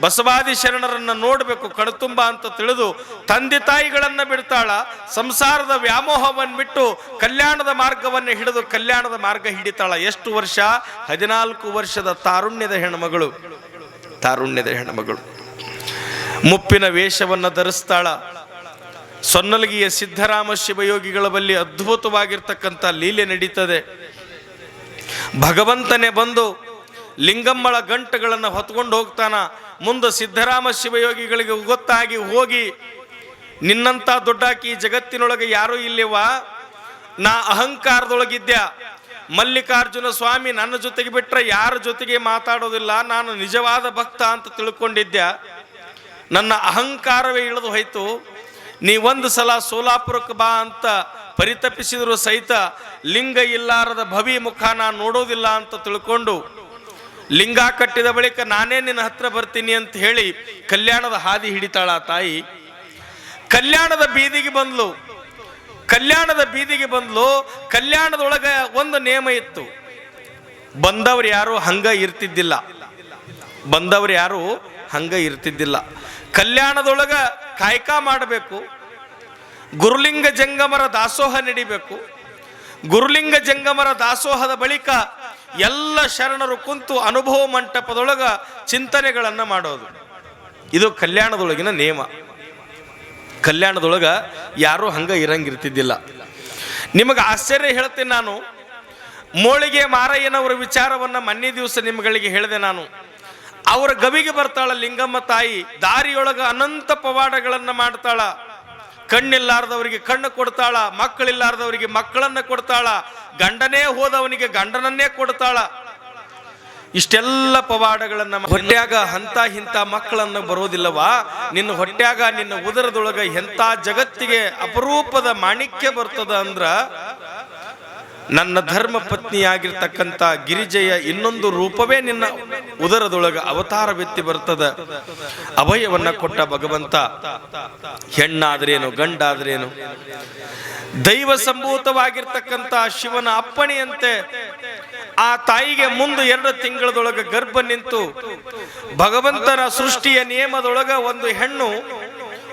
ಬಸವಾದಿ ಶರಣರನ್ನು ನೋಡಬೇಕು, ಕಣ್ತುಂಬ ಅಂತ ತಿಳಿದು ತಂದೆ ತಾಯಿಗಳನ್ನು ಬಿಡ್ತಾಳ. ಸಂಸಾರದ ವ್ಯಾಮೋಹವನ್ನು ಬಿಟ್ಟು ಕಲ್ಯಾಣದ ಮಾರ್ಗವನ್ನು ಹಿಡಿದು ಕಲ್ಯಾಣದ ಮಾರ್ಗ ಹಿಡಿತಾಳ. ಎಷ್ಟು ವರ್ಷ? ಹದಿನಾಲ್ಕು ವರ್ಷದ ತಾರುಣ್ಯದ ಹೆಣ್ಮಗಳು. ತಾರುಣ್ಯದ ಹೆಣ್ಮಗಳು. ಮುಪ್ಪಿನ ವೇಷವನ್ನು ಧರಿಸ್ತಾಳ. ಸೊನ್ನಲಗಿಯ ಸಿದ್ದರಾಮ ಶಿವಯೋಗಿಗಳ ಬಳಿ ಅದ್ಭುತವಾಗಿರ್ತಕ್ಕಂಥ ಲೀಲೆ ನಡೀತದೆ. ಭಗವಂತನೇ ಬಂದು ಲಿಂಗಮ್ಮಳ ಗಂಟುಗಳನ್ನು ಹೊತ್ಕೊಂಡು ಹೋಗ್ತಾನ. ಮುಂದೆ ಸಿದ್ದರಾಮ ಶಿವಯೋಗಿಗಳಿಗೆ ಗೊತ್ತಾಗಿ ಹೋಗಿ ನಿನ್ನಂಥ ದೊಡ್ಡಾಕಿ ಜಗತ್ತಿನೊಳಗೆ ಯಾರೂ ಇಲ್ಲವಾ? ನಾ ಅಹಂಕಾರದೊಳಗಿದ್ದೆ. ಮಲ್ಲಿಕಾರ್ಜುನ ಸ್ವಾಮಿ ನನ್ನ ಜೊತೆಗೆ ಬಿಟ್ಟರೆ ಯಾರ ಜೊತೆಗೆ ಮಾತಾಡೋದಿಲ್ಲ. ನಾನು ನಿಜವಾದ ಭಕ್ತ ಅಂತ ತಿಳ್ಕೊಂಡಿದ್ದೆ. ನನ್ನ ಅಹಂಕಾರವೇ ಇಳಿದು ಹೋಯ್ತು. ನೀ ಒಂದು ಸಲ ಸೋಲಾಪುರಕ್ಕೆ ಬಾ ಅಂತ ಪರಿತಪಿಸಿದರೂ ಸಹಿತ ಲಿಂಗ ಇಲ್ಲಾರದ ಭವಿ ಮುಖ ನಾನು ನೋಡೋದಿಲ್ಲ ಅಂತ ತಿಳ್ಕೊಂಡು ಲಿಂಗ ಕಟ್ಟಿದ ಬಳಿಕ ನಾನೇ ನಿನ್ನ ಹತ್ರ ಬರ್ತೀನಿ ಅಂತ ಹೇಳಿ ಕಲ್ಯಾಣದ ಹಾದಿ ಹಿಡಿತಾಳ ತಾಯಿ. ಕಲ್ಯಾಣದ ಬೀದಿಗೆ ಬಂದ್ಲು. ಕಲ್ಯಾಣದ ಬೀದಿಗೆ ಬಂದ್ಲು. ಕಲ್ಯಾಣದೊಳಗೆ ಒಂದು ನಿಯಮ ಇತ್ತು. ಬಂದವ್ರು ಯಾರು ಹಂಗ ಇರ್ತಿದ್ದಿಲ್ಲ. ಬಂದವ್ರು ಯಾರು ಹಂಗ ಇರ್ತಿದ್ದಿಲ್ಲ. ಕಲ್ಯಾಣದೊಳಗ ಕಾಯಕ ಮಾಡಬೇಕು. ಗುರುಲಿಂಗ ಜಂಗಮರ ದಾಸೋಹ ನಡಿಬೇಕು. ಗುರುಲಿಂಗ ಜಂಗಮರ ದಾಸೋಹದ ಬಳಿಕ ಎಲ್ಲ ಶರಣರು ಕುಂತು ಅನುಭವ ಮಂಟಪದೊಳಗ ಚಿಂತನೆಗಳನ್ನು ಮಾಡೋದು. ಇದು ಕಲ್ಯಾಣದೊಳಗಿನ ನಿಯಮ. ಕಲ್ಯಾಣದೊಳಗ ಯಾರೂ ಹಂಗ ಇರಂಗಿರ್ತಿದ್ದಿಲ್ಲ. ನಿಮಗೆ ಆಶ್ಚರ್ಯ ಹೇಳ್ತೀನಿ ನಾನು. ಮೋಳಿಗೆ ಮಾರಯ್ಯನವರ ವಿಚಾರವನ್ನ ಮನ್ನೆ ದಿವಸ ನಿಮ್ಗಳಿಗೆ ಹೇಳಿದೆ ನಾನು. ಅವರ ಗವಿಗೆ ಬರ್ತಾಳ ಲಿಂಗಮ್ಮ ತಾಯಿ, ದಾರಿಯೊಳಗ ಅನಂತ ಪವಾಡಗಳನ್ನು ಮಾಡ್ತಾಳ. ಕಣ್ಣಿಲ್ಲಾರ್ದವರಿಗೆ ಕಣ್ಣು ಕೊಡ್ತಾಳ, ಮಕ್ಕಳಿಲ್ಲಾರದವರಿಗೆ ಮಕ್ಕಳನ್ನ ಕೊಡ್ತಾಳ, ಗಂಡನೇ ಹೋದವನಿಗೆ ಗಂಡನನ್ನೇ ಕೊಡ್ತಾಳ. ಇಷ್ಟೆಲ್ಲ ಪವಾಡಗಳನ್ನ ಹೊಟ್ಯಾಗ ಹಂತ ಹಿಂತ ಮಕ್ಕಳನ್ನ ಬರೋದಿಲ್ಲವಾ ನಿನ್ನ ಹೊಟ್ಯಾಗ, ನಿನ್ನ ಉದರದೊಳಗ ಎಂಥ ಜಗತ್ತಿಗೆ ಅಪರೂಪದ ಮಾಣಿಕ್ಯ ಬರ್ತದ ಅಂದ್ರ ನನ್ನ ಧರ್ಮ ಪತ್ನಿಯಾಗಿರ್ತಕ್ಕಂಥ ಗಿರಿಜೆಯ ಇನ್ನೊಂದು ರೂಪವೇ ನಿನ್ನ ಉದರದೊಳಗ ಅವತಾರವೆತ್ತಿ ಬರ್ತದ. ಅಭಯವನ್ನ ಕೊಟ್ಟ ಭಗವಂತ, ಹೆಣ್ಣಾದ್ರೇನು, ಗಂಡಾದ್ರೇನು? ದೈವ ಸಂಭೂತವಾಗಿರ್ತಕ್ಕಂಥ ಶಿವನ ಅಪ್ಪಣೆಯಂತೆ ಆ ತಾಯಿಗೆ ಮುಂದೆ ಎರಡು ತಿಂಗಳದೊಳಗ ಗರ್ಭ ನಿಂತು ಭಗವಂತನ ಸೃಷ್ಟಿಯ ನಿಯಮದೊಳಗ ಒಂದು ಹೆಣ್ಣು,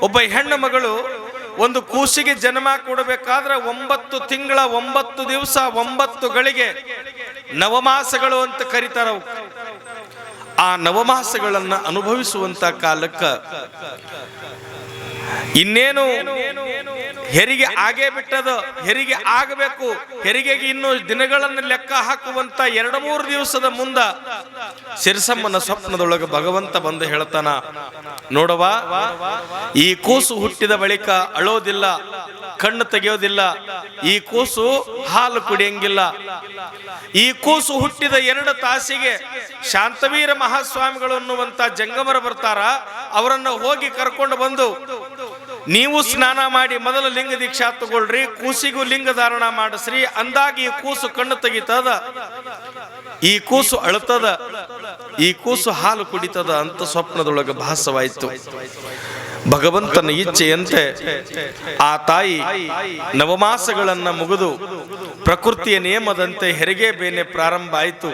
ಒಬ್ಬ ಹೆಣ್ಣು ಮಗಳು ಒಂದು ಕೂಸಿಗೆ ಜನ್ಮ ಕೊಡಬೇಕಾದ್ರೆ ಒಂಬತ್ತು ತಿಂಗಳ, ಒಂಬತ್ತು ದಿವಸ, ಒಂಬತ್ತು ಗಳಿಗೆ ನವಮಾಸಗಳು ಅಂತ ಕರೀತಾರ. ಆ ನವಮಾಸಗಳನ್ನ ಅನುಭವಿಸುವಂತ ಕಾಲಕ್ಕ ಇನ್ನೇನು ಹೆರಿಗೆ ಆಗೇ ಬಿಟ್ಟದು, ಹೆರಿಗೆ ಆಗಬೇಕು. ಹೆರಿಗೆಗೆ ಇನ್ನು ದಿನಗಳನ್ನು ಲೆಕ್ಕ ಹಾಕುವಂತ ಎರಡು ಮೂರು ದಿವಸದ ಮುಂದ ಸಿರಿಸಮ್ಮನ ಸ್ವಪ್ನದೊಳಗೆ ಭಗವಂತ ಬಂದು ಹೇಳ್ತಾನ ನೋಡುವ ಈ ಕೂಸು ಹುಟ್ಟಿದ ಬಳಿಕ ಅಳೋದಿಲ್ಲ, ಕಣ್ಣು ತೆಗೆಯೋದಿಲ್ಲ, ಈ ಕೂಸು ಹಾಲು ಕುಡಿಯಂಗಿಲ್ಲ. ಈ ಕೂಸು ಹುಟ್ಟಿದ ಎರಡು ತಾಸಿಗೆ ಶಾಂತವೀರ ಮಹಾಸ್ವಾಮಿಗಳು ಅನ್ನುವಂತ ಜಂಗಮರ ಬರ್ತಾರ, ಅವರನ್ನು ಹೋಗಿ ಕರ್ಕೊಂಡು ಬಂದು ನೀವು ಸ್ನಾನ ಮಾಡಿ ಮೊದಲು ಲಿಂಗ ದೀಕ್ಷಾ ತಗೊಳ್ರಿ, ಕೂಸಿಗೂ ಲಿಂಗ ಧಾರಣ ಮಾಡಿಸ್ರಿ, ಅಂದಾಗ ಈ ಕೂಸು ಕಣ್ಣು ತೆಗಿತದ. ಈ ಕೂಸು ಅಳುತ್ತದ ಈ ಕೂಸು ಹಾಲು ಕುಡಿತದ ಅಂತ ಸ್ವಪ್ನದೊಳಗೆ ಭಾಸವಾಯಿತು. ಭಗವಂತನ ಇಚ್ಛೆಯಂತೆ ಆ ತಾಯಿ ನವಮಾಸಗಳನ್ನ ಮುಗಿದು ಪ್ರಕೃತಿಯ ನಿಯಮದಂತೆ ಹೆರಿಗೆ ಬೇನೆ ಪ್ರಾರಂಭ ಆಯಿತು.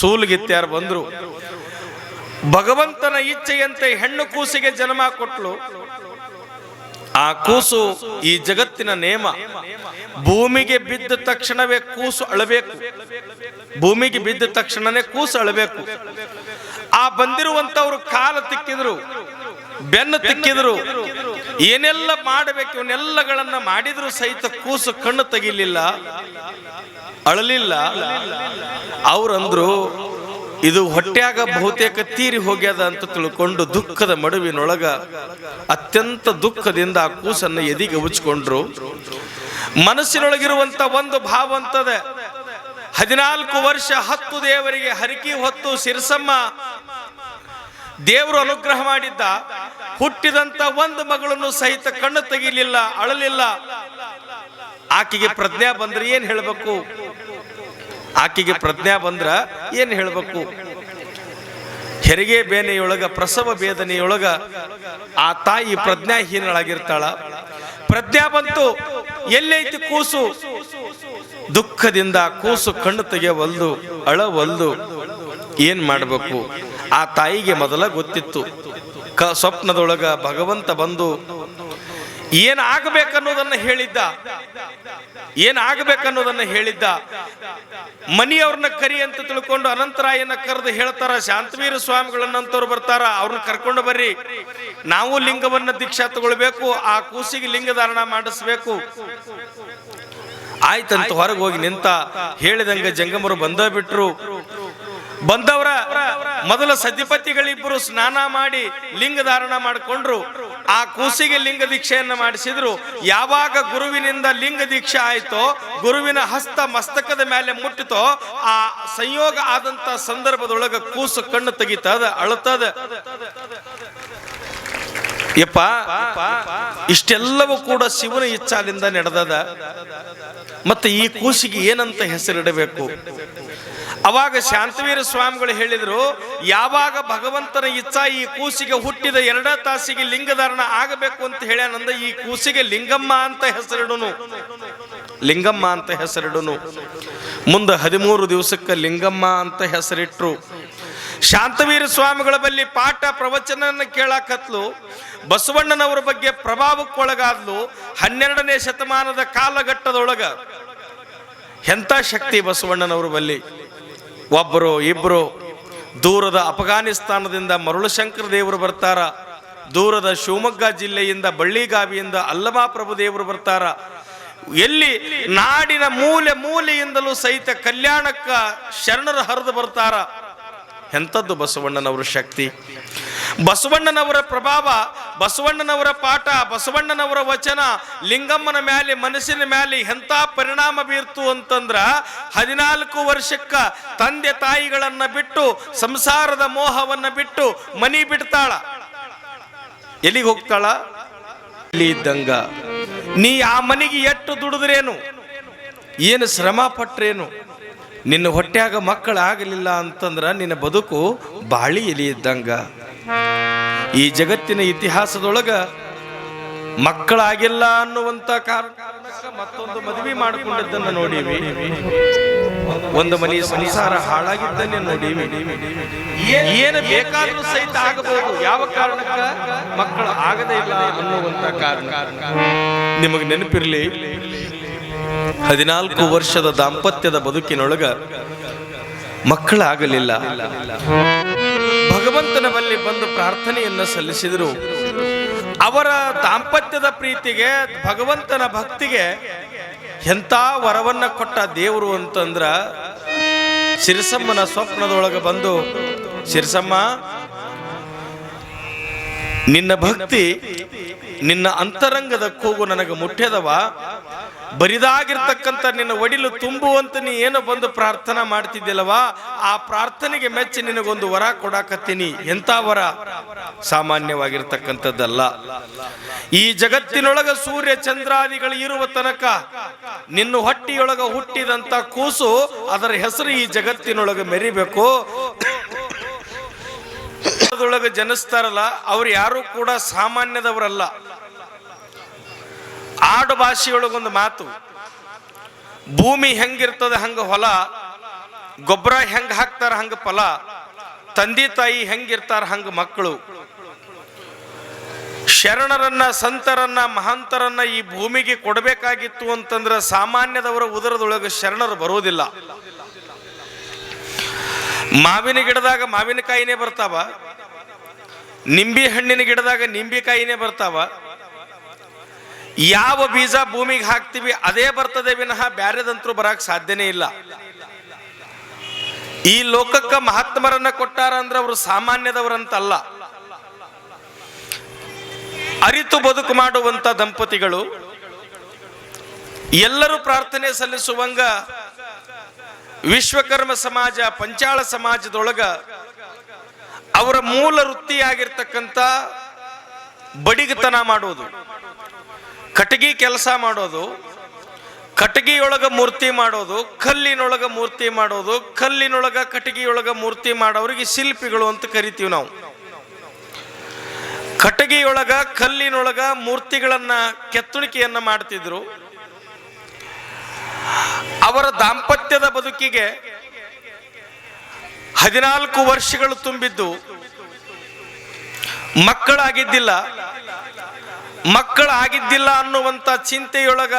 ಸೂಲ್ಗಿತ್ಯಾರು ಬಂದ್ರು. ಭಗವಂತನ ಇಚ್ಛೆಯಂತೆ ಹೆಣ್ಣು ಕೂಸಿಗೆ ಜನ್ಮ ಕೊಟ್ಲು. ಆ ಕೂಸು ಈ ಜಗತ್ತಿನ ನೇಮ. ಭೂಮಿಗೆ ಬಿದ್ದ ತಕ್ಷಣವೇ ಕೂಸು ಅಳಬೇಕು. ಭೂಮಿಗೆ ಬಿದ್ದ ತಕ್ಷಣನೇ ಕೂಸು ಅಳಬೇಕು. ಆ ಬಂದಿರುವಂತವ್ರು ಕಾಲ ತಿಕ್ಕಿದ್ರು, ಬೆನ್ನು ತಿಕ್ಕಿದ್ರು, ಏನೆಲ್ಲ ಮಾಡಬೇಕು, ಇವನ್ನೆಲ್ಲಗಳನ್ನ ಮಾಡಿದ್ರು ಸಹಿತ ಕೂಸು ಕಣ್ಣು ತೆಗಿಲಿಲ್ಲ, ಅಳಲಿಲ್ಲ. ಅವ್ರಂದ್ರು ಇದು ಹೊಟ್ಯಾಗ ಬಹುತೇಕ ತೀರಿ ಹೋಗ್ಯದ ಅಂತ ತಿಳ್ಕೊಂಡು ದುಃಖದ ಮಡುವಿನೊಳಗ ಅತ್ಯಂತ ದುಃಖದಿಂದ ಆ ಕೂಸನ್ನು ಎದಿಗೆ ಉಚ್ಕೊಂಡ್ರು ಮನಸ್ಸಿನೊಳಗಿರುವಂತ ಒಂದು ಭಾವ ಅಂತದೆ. ಹದಿನಾಲ್ಕು ವರ್ಷ ಹತ್ತು ದೇವರಿಗೆ ಹರಿಕಿ ಹೊತ್ತು ಸಿರಸಮ್ಮ ದೇವರು ಅನುಗ್ರಹ ಮಾಡಿದ್ದ. ಹುಟ್ಟಿದಂತ ಒಂದು ಮಗಳನ್ನು ಸಹಿತ ಕಣ್ಣು ತೆಗಿಲಿಲ್ಲ, ಅಳಲಿಲ್ಲ. ಆಕೆಗೆ ಪ್ರಜ್ಞಾ ಬಂದ್ರೆ ಏನ್ ಹೇಳ್ಬೇಕು? ಆಕೆಗೆ ಪ್ರಜ್ಞಾ ಬಂದ್ರ ಏನ್ ಹೇಳ್ಬೇಕು? ಹೆರಿಗೆ ಬೇನೆಯೊಳಗ, ಪ್ರಸವ ಬೇದನೆಯೊಳಗ ಆ ತಾಯಿ ಪ್ರಜ್ಞಾಹೀನಳಾಗಿರ್ತಾಳ. ಪ್ರಜ್ಞಾ ಬಂತು, ಎಲ್ಲೈತಿ ಕೂಸು. ದುಃಖದಿಂದ ಕೂಸು ಕಣ್ಣು ತೆಗೆಯವಲ್ದು ಅಳವಲ್ದು. ಏನ್ ಮಾಡಬೇಕು? ಆ ತಾಯಿಗೆ ಮೊದಲ ಗೊತ್ತಿತ್ತು. ಕ ಸ್ವಪ್ನದೊಳಗ ಭಗವಂತ ಬಂದು ಏನ್ ಆಗ್ಬೇಕನ್ನೋದನ್ನ ಹೇಳಿದ್ದ. ಏನ್ ಆಗ್ಬೇಕನ್ನೋದನ್ನ ಹೇಳಿದ್ದ. ಮನಿಯವ್ರನ್ನ ಕರಿ ಅಂತ ತಿಳ್ಕೊಂಡು ಅನಂತರಾಯನ ಕರೆದು ಹೇಳ್ತಾರ, ಶಾಂತವೀರ ಸ್ವಾಮಿಗಳನ್ನಂತವ್ರು ಬರ್ತಾರ, ಅವ್ರನ್ನ ಕರ್ಕೊಂಡು ಬರ್ರಿ. ನಾವು ಲಿಂಗವನ್ನ ದೀಕ್ಷಾ ತಗೊಳ್ಬೇಕು, ಆ ಕೂಸಿಗೆ ಲಿಂಗ ಧಾರಣ ಮಾಡಿಸ್ಬೇಕು. ಆಯ್ತಂತ ಹೊರಗೆ ಹೋಗಿ ನಿಂತ ಹೇಳಿದಂಗ ಜಂಗಮರು ಬಂದ ಬಿಟ್ರು. ಬಂದವರ ಮೊದಲ ಸದ್ಯಪತಿಗಳಿಬ್ಬರು ಸ್ನಾನ ಮಾಡಿ ಲಿಂಗ ಧಾರಣ ಮಾಡಿಕೊಂಡ್ರು. ಆ ಕೂಸಿಗೆ ಲಿಂಗ ದೀಕ್ಷೆಯನ್ನು ಮಾಡಿಸಿದ್ರು. ಯಾವಾಗ ಗುರುವಿನಿಂದ ಲಿಂಗ ದೀಕ್ಷೆ ಆಯಿತೋ, ಗುರುವಿನ ಹಸ್ತ ಮಸ್ತಕದ ಮೇಲೆ ಮುಟ್ಟಿತೋ, ಆ ಸಂಯೋಗ ಆದಂತ ಸಂದರ್ಭದೊಳಗ ಕೂಸು ಕಣ್ಣು ತೆಗಿತದ, ಅಳತದ. ಯಪ್ಪ, ಇಷ್ಟೆಲ್ಲವೂ ಕೂಡ ಶಿವನ ಇಚ್ಛಾಲಿಂದ ನಡೆದದ. ಮತ್ತೆ ಈ ಕೂಸಿಗೆ ಏನಂತ ಹೆಸರಿಡಬೇಕು? ಅವಾಗ ಶಾಂತವೀರ ಸ್ವಾಮಿಗಳು ಹೇಳಿದರು, ಯಾವಾಗ ಭಗವಂತನ ಇಚ್ಛಾ ಈ ಕೂಸಿಗೆ ಹುಟ್ಟಿದ ಎರಡ ತಾಸಿಗೆ ಲಿಂಗಧಾರಣ ಆಗಬೇಕು ಅಂತ ಹೇಳ್ಯಾನಂದ ಈ ಕೂಸಿಗೆ ಲಿಂಗಮ್ಮ ಅಂತ ಹೆಸರಿಡುನು. ಲಿಂಗಮ್ಮ ಅಂತ ಹೆಸರಿಡುನು. ಮುಂದೆ ಹದಿಮೂರು ದಿವಸಕ್ಕೆ ಲಿಂಗಮ್ಮ ಅಂತ ಹೆಸರಿಟ್ರು. ಶಾಂತವೀರ ಸ್ವಾಮಿಗಳ ಬಳಿ ಪಾಠ ಪ್ರವಚನ ಕೇಳಾಕತ್ಲು, ಬಸವಣ್ಣನವರ ಬಗ್ಗೆ ಪ್ರಭಾವಕ್ಕೊಳಗಾದ್ಲು, ಹನ್ನೆರಡನೇ ಶತಮಾನದ ಕಾಲಘಟ್ಟದೊಳಗ. ಎಂಥ ಶಕ್ತಿ ಬಸವಣ್ಣನವರ ಬಲ್ಲಿ? ಒಬ್ಬರು ಇಬ್ಬರು ದೂರದ ಅಫಘಾನಿಸ್ತಾನದಿಂದ ಮರುಳಶಂಕರ ದೇವರು ಬರ್ತಾರ, ದೂರದ ಶಿವಮೊಗ್ಗ ಜಿಲ್ಲೆಯಿಂದ ಬಳ್ಳಿಗಾವಿಯಿಂದ ಅಲ್ಲಮಾಪ್ರಭು ದೇವರು ಬರ್ತಾರ. ಎಲ್ಲಿ ನಾಡಿನ ಮೂಲೆ ಮೂಲೆಯಿಂದಲೂ ಸಹಿತ ಕಲ್ಯಾಣಕ್ಕ ಶರಣರು ಹರಿದು ಬರ್ತಾರ. ಎಂಥದ್ದು ಬಸವಣ್ಣನವರ ಶಕ್ತಿ? ಬಸವಣ್ಣನವರ ಪ್ರಭಾವ, ಬಸವಣ್ಣನವರ ಪಾಠ, ಬಸವಣ್ಣನವರ ವಚನ, ಲಿಂಗಮ್ಮನ ಮ್ಯಾಲೆ, ಮನಸ್ಸಿನ ಮ್ಯಾಲೆ ಎಂಥ ಪರಿಣಾಮ ಬೀರ್ತು ಅಂತಂದ್ರ ಹದಿನಾಲ್ಕು ವರ್ಷಕ್ಕ ತಂದೆ ತಾಯಿಗಳನ್ನು ಬಿಟ್ಟು, ಸಂಸಾರದ ಮೋಹವನ್ನು ಬಿಟ್ಟು ಮನಿ ಬಿಡ್ತಾಳ. ಎಲ್ಲಿಗೆ ಹೋಗ್ತಾಳ? ಇಲ್ಲಿ ಇದ್ದಂಗ. ನೀ ಆ ಮನೆಗೆ ಎಷ್ಟು ದುಡಿದ್ರೇನು? ಏನು ಶ್ರಮ ಪಟ್ರೇನು? ನಿನ್ನ ಹೊಟ್ಯಾಗ ಮಕ್ಕಳಾಗಲಿಲ್ಲ ಅಂತಂದ್ರೆ ನಿನ್ನ ಬದುಕು ಬಾಳಿ ಎಲಿ ಇದ್ದಂಗ. ಈ ಜಗತ್ತಿನ ಇತಿಹಾಸದೊಳಗ ಮಕ್ಕಳಾಗಿಲ್ಲ ಅನ್ನುವಂತ ಕಾರಣಕ್ಕೆ ಮತ್ತೊಂದು ಮದುವೆ ಮಾಡಿಕೊಂಡಿದ್ದನ್ನು ನೋಡಿವಿ. ಒಂದು ಮನೆ ಸಂಸಾರ ಹಾಳಾಗಿದ್ದನ್ನೇ ನೋಡಿ ಏನು ಬೇಕಾದರೂ ಸಹಿತ ಆಗಬಹುದು. ಯಾವ ಕಾರಣಕ್ಕ? ಮಕ್ಕಳು ಆಗದೇ ಇಲ್ಲ ಅನ್ನುವಂತ ಕಾರಣ. ನಿಮಗೆ ನೆನಪಿರ್ಲಿ ಹದಿನಾಲ್ಕು ವರ್ಷದ ದಾಂಪತ್ಯದ ಬದುಕಿನೊಳಗ ಮಕ್ಕಳಾಗಲಿಲ್ಲ. ಭಗವಂತನ ಬಳಿ ಬಂದು ಪ್ರಾರ್ಥನೆಯನ್ನು ಸಲ್ಲಿಸಿದರು. ಅವರ ದಾಂಪತ್ಯದ ಪ್ರೀತಿಗೆ, ಭಗವಂತನ ಭಕ್ತಿಗೆ ಎಂಥ ವರವನ್ನ ಕೊಟ್ಟ ದೇವರು ಅಂತಂದ್ರ ಶಿರಸಮ್ಮನ ಸ್ವಪ್ನದೊಳಗೆ ಬಂದು, ಶಿರಸಮ್ಮ, ನಿನ್ನ ಭಕ್ತಿ ನಿನ್ನ ಅಂತರಂಗದ ಕೂಗು ನನಗೆ ಮುಟ್ಟ್ಯದವ ಬರಿದಾಗಿರ್ತಕ್ಕಂಥ ನಿನ್ನ ಒಡಿಲು ತುಂಬುವಂತ ನೀ ಏನು ಬಂದು ಪ್ರಾರ್ಥನೆ ಮಾಡ್ತಿದ್ದಿಲ್ಲವಾ? ಆ ಪ್ರಾರ್ಥನೆಗೆ ಮೆಚ್ಚಿ ನಿನಗೊಂದು ವರ ಕೊಡಾಕತ್ತೀನಿ. ಎಂತ ವರ? ಸಾಮಾನ್ಯವಾಗಿರ್ತಕ್ಕಂಥದ್ದಲ್ಲ. ಈ ಜಗತ್ತಿನೊಳಗ ಸೂರ್ಯ ಚಂದ್ರಾದಿಗಳು ಇರುವ ತನಕ ನಿನ್ನ ಹೊಟ್ಟಿಯೊಳಗ ಹುಟ್ಟಿದಂತ ಕೂಸು ಅದರ ಹೆಸರು ಈ ಜಗತ್ತಿನೊಳಗೆ ಮೆರಿಬೇಕು. ಅದರೊಳಗೆ ಜನಿಸ್ತಾರಲ್ಲ, ಅವ್ರು ಯಾರು ಕೂಡ ಸಾಮಾನ್ಯದವರಲ್ಲ. ಆಡು ಭಾಷೆಯೊಳಗೊಂದು ಮಾತು. ಭೂಮಿ ಹೆಂಗಿರ್ತದೆ ಹಂಗ ಹೊಲ, ಗೊಬ್ಬರ ಹೆಂಗ್ ಹಾಕ್ತಾರ ಹಂಗ ಫಲ, ತಂದೆ ತಾಯಿ ಹೆಂಗಿರ್ತಾರ ಹಂಗ ಮಕ್ಕಳು. ಶರಣರನ್ನ, ಸಂತರನ್ನ, ಮಹಾಂತರನ್ನ ಈ ಭೂಮಿಗೆ ಕೊಡಬೇಕಾಗಿತ್ತು ಅಂತಂದ್ರೆ ಸಾಮಾನ್ಯದವರ ಉದರದೊಳಗೆ ಶರಣರು ಬರೋದಿಲ್ಲ. ಮಾವಿನ ಗಿಡದಾಗ ಮಾವಿನಕಾಯಿನೇ ಬರ್ತಾವ, ನಿಂಬಿ ಹಣ್ಣಿನ ಗಿಡದಾಗ ನಿಂಬಿಕಾಯಿನೇ ಬರ್ತಾವ. ಯಾವ ಬೀಜ ಭೂಮಿಗೆ ಹಾಕ್ತಿವಿ ಅದೇ ಬರ್ತದೆ ವಿನಃ ಬ್ಯಾರೆದಂತರೂ ಬರಕ್ ಸಾಧ್ಯನೇ ಇಲ್ಲ. ಈ ಲೋಕಕ್ಕ ಮಹಾತ್ಮರನ್ನ ಕೊಟ್ಟಾರ ಅಂದ್ರೆ ಅವರು ಸಾಮಾನ್ಯದವರಂತಲ್ಲ. ಅರಿತು ಬದುಕು ಮಾಡುವಂತ ದಂಪತಿಗಳು, ಎಲ್ಲರೂ ಪ್ರಾರ್ಥನೆ ಸಲ್ಲಿಸುವಂಗ ವಿಶ್ವಕರ್ಮ ಸಮಾಜ, ಪಂಚಾಳ ಸಮಾಜದೊಳಗ ಅವರ ಮೂಲ ವೃತ್ತಿಯಾಗಿರ್ತಕ್ಕಂಥ ಬಡಿಗತನ ಮಾಡೋದು, ಕಟಗಿ ಕೆಲಸ ಮಾಡೋದು, ಕಟಗಿಯೊಳಗ ಮೂರ್ತಿ ಮಾಡೋದು, ಕಲ್ಲಿನೊಳಗ ಮೂರ್ತಿ ಮಾಡೋದು, ಕಲ್ಲಿನೊಳಗ ಕಟಗಿಯೊಳಗ ಮೂರ್ತಿ ಮಾಡೋರಿಗೆ ಶಿಲ್ಪಿಗಳು ಅಂತ ಕರಿತೀವಿ ನಾವು. ಕಟಗಿಯೊಳಗ, ಕಲ್ಲಿನೊಳಗ ಮೂರ್ತಿಗಳನ್ನ ಕೆತ್ತಣಿಕೆಯನ್ನ ಮಾಡ್ತಿದ್ರು. ಅವರ ದಾಂಪತ್ಯದ ಬದುಕಿಗೆ ಹದಿನಾಲ್ಕು ವರ್ಷಗಳು ತುಂಬಿದ್ದು, ಮಕ್ಕಳಾಗಿದ್ದಿಲ್ಲ. ಮಕ್ಕಳಾಗಿದ್ದಿಲ್ಲ ಅನ್ನುವಂಥ ಚಿಂತೆಯೊಳಗ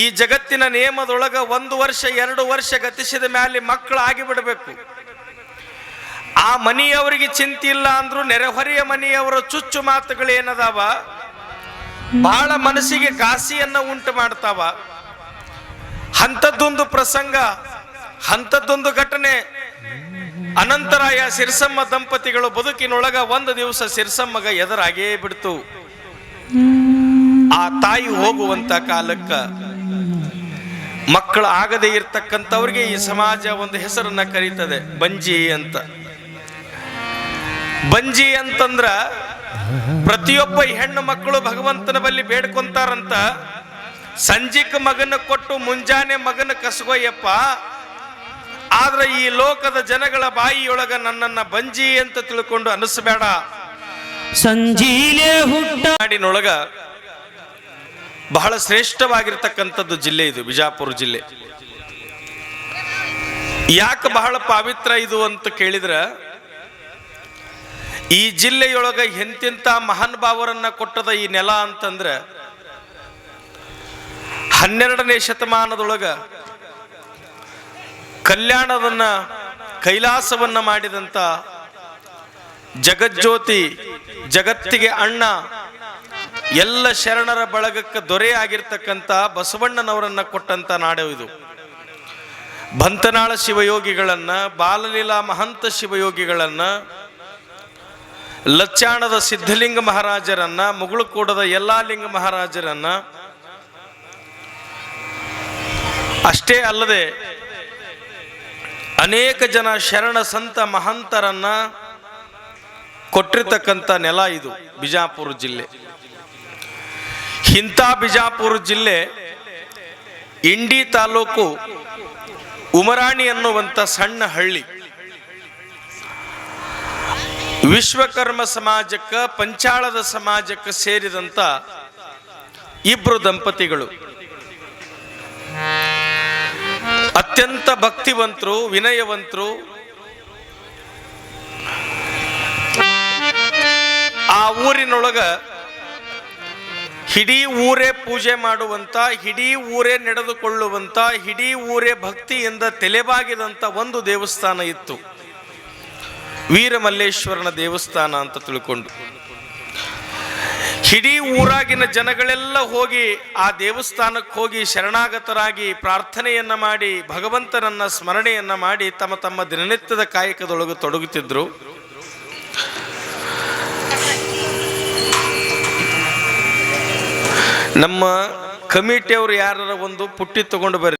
ಈ ಜಗತ್ತಿನ ನಿಯಮದೊಳಗ ಒಂದು ವರ್ಷ, ಎರಡು ವರ್ಷ ಗತಿಸಿದ ಮೇಲೆ ಮಕ್ಕಳು ಆಗಿಬಿಡಬೇಕು ಆ ಮನೆಯವರಿಗೆ ಚಿಂತೆ ಇಲ್ಲ ಅಂದ್ರೂ ನೆರೆಹೊರೆಯ ಮನೆಯವರ ಚುಚ್ಚು ಮಾತುಗಳೇನದಾವ? ಬಹಳ ಮನಸ್ಸಿಗೆ ಘಾಸಿಯನ್ನ ಉಂಟು ಮಾಡ್ತಾವ. ಅಂಥದ್ದೊಂದು ಪ್ರಸಂಗ ಅಂಥದ್ದೊಂದು ಘಟನೆ. ಅನಂತರಾಯ ಸಿರ್ಸಮ್ಮ ದಂಪತಿಗಳು ಬದುಕಿನೊಳಗ ಒಂದು ದಿವಸ ಸಿರ್ಸಮ್ಮಗ ಎದುರಾಗೇ ಬಿಡ್ತು. ಆ ತಾಯಿ ಹೋಗುವಂತ ಕಾಲಕ್ಕ ಮಕ್ಕಳು ಆಗದೆ ಇರ್ತಕ್ಕಂಥವ್ರಿಗೆ ಈ ಸಮಾಜ ಒಂದು ಹೆಸರನ್ನ ಕರೀತದೆ, ಬಂಜಿ ಅಂತ. ಬಂಜಿ ಅಂತಂದ್ರ ಪ್ರತಿಯೊಬ್ಬ ಹೆಣ್ಣು ಮಕ್ಕಳು ಭಗವಂತನ ಬಳಿ ಬೇಡ್ಕೊಂತಾರಂತ ಸಂಜಿಕ್ ಮಗನ ಕೊಟ್ಟು ಮುಂಜಾನೆ ಮಗನ ಕಸಗೊಯ್ಯಪ್ಪ ಆದ್ರೆ ಈ ಲೋಕದ ಜನಗಳ ಬಾಯಿಯೊಳಗ ನನ್ನನ್ನ ಬಂಜಿ ಅಂತ ತಿಳ್ಕೊಂಡು ಅನಿಸ್ಬೇಡ. ಸಂಜೀಲೇ ಹುಟ್ಟ ನಾಡಿನೊಳಗ ಬಹಳ ಶ್ರೇಷ್ಠವಾಗಿರ್ತಕ್ಕಂಥದ್ದು ಜಿಲ್ಲೆ ಇದು ಬಿಜಾಪುರ ಜಿಲ್ಲೆ. ಯಾಕೆ ಬಹಳ ಪಾವಿತ್ರ ಇದು ಅಂತ ಕೇಳಿದ್ರ ಈ ಜಿಲ್ಲೆಯೊಳಗ ಎಂತಿಂತ ಮಹಾನ್ ಭಾವರನ್ನ ಕೊಟ್ಟದ ಈ ನೆಲ ಅಂತಂದ್ರ ಹನ್ನೆರಡನೇ ಶತಮಾನದೊಳಗ ಕಲ್ಯಾಣವನ್ನ ಕೈಲಾಸವನ್ನ ಮಾಡಿದಂತ ಜಗಜ್ಯೋತಿ ಜಗತ್ತಿಗೆ ಅಣ್ಣ ಎಲ್ಲ ಶರಣರ ಬಳಗಕ್ಕೆ ದೊರೆಯಾಗಿರ್ತಕ್ಕಂಥ ಬಸವಣ್ಣನವರನ್ನ ಕೊಟ್ಟಂತ ನಾಡು ಇದು. ಬಂತನಾಳ ಶಿವಯೋಗಿಗಳನ್ನ, ಬಾಲಲೀಲಾ ಮಹಂತ ಶಿವಯೋಗಿಗಳನ್ನ, ಲಚ್ಚಾಣದ ಸಿದ್ಧಲಿಂಗ ಮಹಾರಾಜರನ್ನ, ಮುಗುಳುಕೂಡದ ಯಲ್ಲಾಲಿಂಗ ಮಹಾರಾಜರನ್ನ ಅಷ್ಟೇ ಅಲ್ಲದೆ ಅನೇಕ ಜನ ಶರಣ ಸಂತ ಮಹಂತರನ್ನ ಕೊಟ್ಟಿರ್ತಕ್ಕಂಥ ನೆಲ ಇದು ಬಿಜಾಪುರ ಜಿಲ್ಲೆ. ಇಂಥ ಬಿಜಾಪುರ ಜಿಲ್ಲೆ ಇಂಡಿ ತಾಲೂಕು ಉಮರಾಣಿ ಅನ್ನುವಂಥ ಸಣ್ಣ ಹಳ್ಳಿ. ವಿಶ್ವಕರ್ಮ ಸಮಾಜಕ್ಕೆ, ಪಂಚಾಳದ ಸಮಾಜಕ್ಕೆ ಸೇರಿದಂತ ಇಬ್ರು ದಂಪತಿಗಳು. ಅತ್ಯಂತ ಭಕ್ತಿವಂತರು, ವಿನಯವಂತರು. ಆ ಊರಿನೊಳಗ ಹಿಡೀ ಊರೇ ಪೂಜೆ ಮಾಡುವಂತ, ಹಿಡೀ ಊರೇ ನಡೆದುಕೊಳ್ಳುವಂತ, ಹಿಡೀ ಊರೇ ಭಕ್ತಿಯಿಂದ ತೆಲೆಬಾಗಿದಂತ ಒಂದು ದೇವಸ್ಥಾನ ಇತ್ತು. ವೀರಮಲ್ಲೇಶ್ವರನ ದೇವಸ್ಥಾನ ಅಂತ ತಿಳ್ಕೊಂಡು. ಇಡೀ ಊರಾಗಿನ ಜನಗಳೆಲ್ಲ ಹೋಗಿ ಆ ದೇವಸ್ಥಾನಕ್ಕೆ ಹೋಗಿ ಶರಣಾಗತರಾಗಿ ಪ್ರಾರ್ಥನೆಯನ್ನ ಮಾಡಿ, ಭಗವಂತನನ್ನ ಸ್ಮರಣೆಯನ್ನ ಮಾಡಿ ತಮ್ಮ ತಮ್ಮ ದಿನನಿತ್ಯದ ಕಾಯಕದೊಳಗೆ ತೊಡಗುತ್ತಿದ್ರು. ನಮ್ಮ ಕಮಿಟಿಯವರು ಯಾರ ಒಂದು ಪುಟ್ಟಿ ತಗೊಂಡು ಬರ್ರಿ